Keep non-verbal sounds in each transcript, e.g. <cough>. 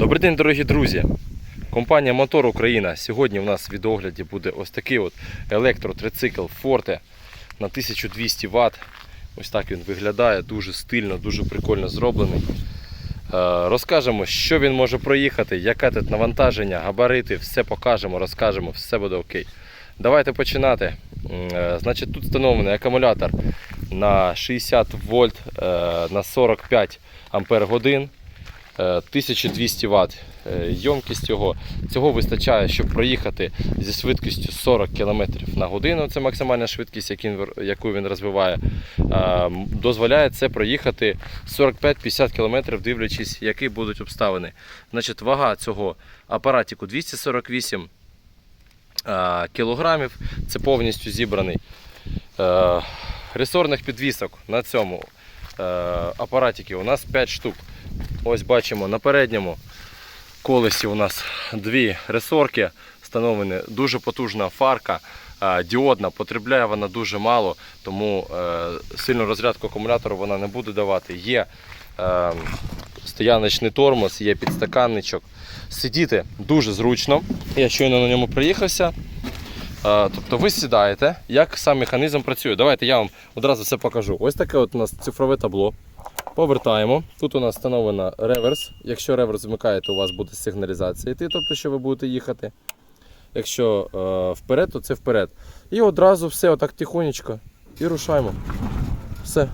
Добрий день, дорогі друзі! Компанія Мотор Україна. Сьогодні у нас в відогляді буде ось такий от електротрицикл Forte на 1200 Вт. Ось так він виглядає, дуже стильно, дуже прикольно зроблений. Е, Розкажемо, що він може проїхати, яке тут навантаження, габарити, все покажемо, розкажемо, все буде окей. Давайте починати. Е, Значить, тут встановлений акумулятор на 60 вольт е, на 45 ампер годин. Е, 1200 Вт ємкість його. Цього вистачає, щоб проїхати зі швидкістю 40 км на годину. Це максимальна швидкість, яку він, розвиває. Е, Дозволяє це проїхати 45-50 км, дивлячись, які будуть обставини. Значить, вага цього апаратику 248 е, кілограмів. Це повністю зібраний. Е, Ресорних підвісок на цьому апаратикі у нас 5 штук. Ось бачимо на передньому колесі у нас дві ресорки встановлені. Дуже потужна фарка, діодна, потребляє вона дуже мало, тому е, сильну розрядку акумулятору вона не буде давати. Є е, стояночний тормоз, є підстаканничок. Сидіти дуже зручно. Я щойно на ньому приїхався. Е, Тобто ви сідаєте, як сам механізм працює. Давайте я вам одразу все покажу. Ось таке от у нас цифрове табло. Повертаємо. Тут у нас встановлено реверс. Якщо реверс вмикаєте, у вас буде сигналізація йти, тобто що ви будете їхати. Якщо е, вперед, то це вперед. І одразу все отак тихонечко і рушаємо. Все.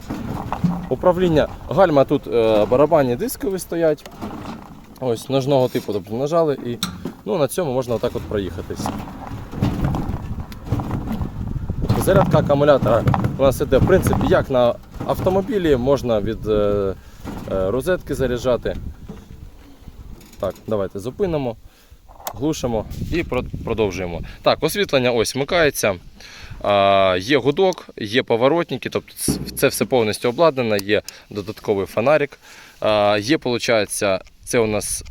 Управління гальма тут е, барабанні дискові стоять. Ось ножного типу, тобто нажали і ну, на цьому можна отак от проїхатись. Зарядка акумулятора у нас іде, в принципі, як на автомобілі, можна від е, е, розетки заряджати. Так, давайте зупинимо, глушимо і продовжуємо. Так, освітлення ось вмикається. Є гудок, є поворотники, тобто це все повністю обладнано, є додатковий фонарик. Є, виходить, це у нас.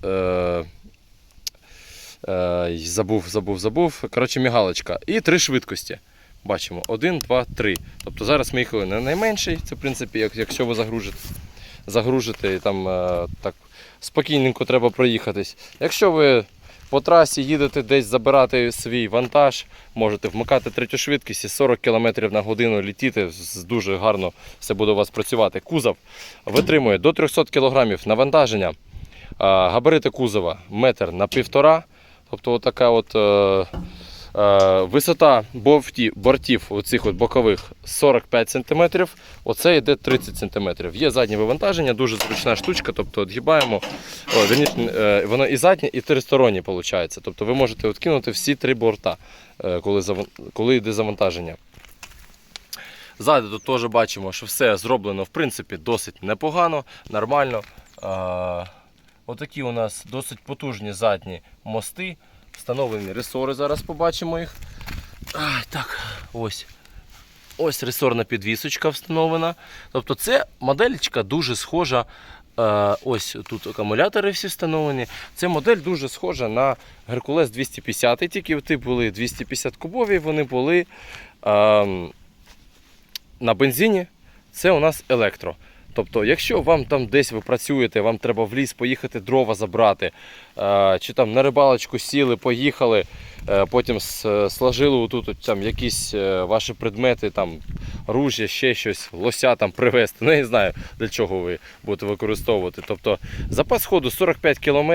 Е, забув, забув, забув. Коротше, мігалочка. І три швидкості. Бачимо 1, 2, 3. Тобто зараз ми їхали на найменший. Це в принципі, як, якщо ви загружите, загружите і там е, так спокійненько треба проїхатись. Якщо ви по трасі їдете десь забирати свій вантаж, можете вмикати третю швидкість і 40 км на годину літіти. Дуже гарно все буде у вас працювати. Кузов витримує до 300 кг навантаження. Габарити кузова метр на півтора. Тобто отака от, е, висота бортів, бортів оцих от бокових 45 см, оце йде 30 см. Є заднє вивантаження, дуже зручна штучка, тобто відгибаємо. О, вірніше, е, воно і заднє, і тристороннє виходить. Тобто ви можете відкинути всі три борта, е, коли, коли йде завантаження. Ззаду тут теж бачимо, що все зроблено в принципі досить непогано, нормально. Отакі у нас досить потужні задні мости. Встановлені ресори, зараз побачимо їх. Так, ось. Ось ресорна підвісочка встановлена. Тобто це модельчика дуже схожа. е, Ось тут акумулятори всі встановлені. Це модель дуже схожа на Геркулес 250. Тільки ті були 250 кубові, вони були ем, на бензині. Це у нас електро. Тобто, якщо вам там десь ви працюєте, вам треба в ліс поїхати дрова забрати, е, чи там на рибалочку сіли, поїхали, потім сложили отут там якісь е, ваші предмети, там ружя, ще щось, лося там привезти. Ну, не знаю, для чого ви будете використовувати. Тобто запас ходу 45 км,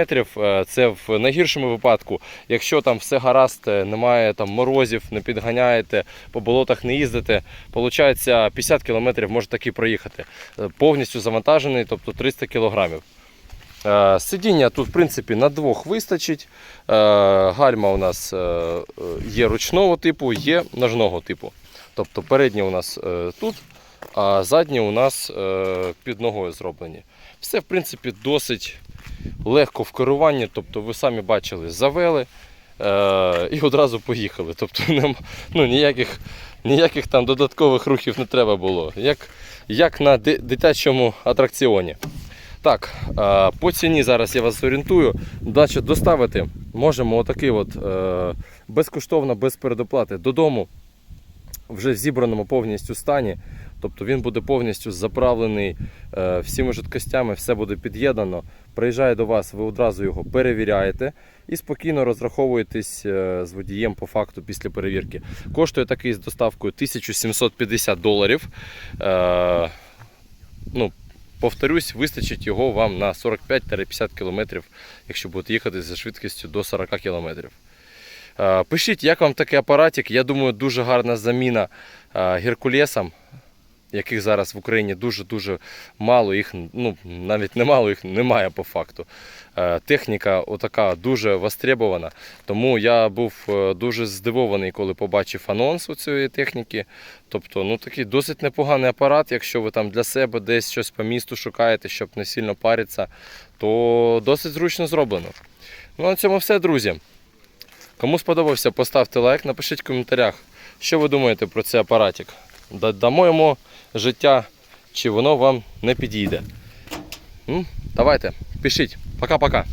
це в найгіршому випадку. Якщо там все гаразд, е, немає там морозів, не підганяєте, по болотах не їздите, виходить 50 км може таки проїхати. Е, Повністю завантажений, тобто 300 кг. Е, Сидіння тут, в принципі, на двох вистачить. Е, Гальма у нас е, є ручного типу, є ножного типу. Тобто передні у нас тут, а задні у нас під ногою зроблені. Все, в принципі, досить легко в керуванні. Тобто, ви самі бачили, завели і одразу поїхали. Тобто, <laughs> ну, ніяких, ніяких там додаткових рухів не треба було. Як, як на дитячому атракціоні. Так, е, по ціні зараз я вас орієнтую. Значить, доставити можемо отакий от, е, безкоштовно, без передоплати додому, вже в зібраному повністю стані. Тобто він буде повністю заправлений е, всіми жидкостями, все буде під'єднано. приїжджає до вас, ви одразу його перевіряєте і спокійно розраховуєтесь з водієм по факту після перевірки. Коштує такий з доставкою 1750 доларів. Ну, повторюсь, вистачить його вам на 45-50 км, якщо будете їхати за швидкістю до 40 км. Е, Пишіть, як вам такий апаратик. Я думаю, дуже гарна заміна е, геркулесам, яких зараз в Україні дуже-дуже мало, їх ну, навіть немало, їх немає по факту. Е, Техніка отака дуже востребована. Тому я був е, дуже здивований, коли побачив анонс у цієї техніки. Тобто, ну такий досить непоганий апарат, якщо ви там для себе десь щось по місту шукаєте, щоб не сильно паритися, то досить зручно зроблено. Ну, на цьому все, друзі. Кому сподобався, поставте лайк, напишіть в коментарях, що ви думаєте про цей апаратик. Да- Дамо йому життя, чи воно вам не підійде. Давайте, пишіть. Пока-пока.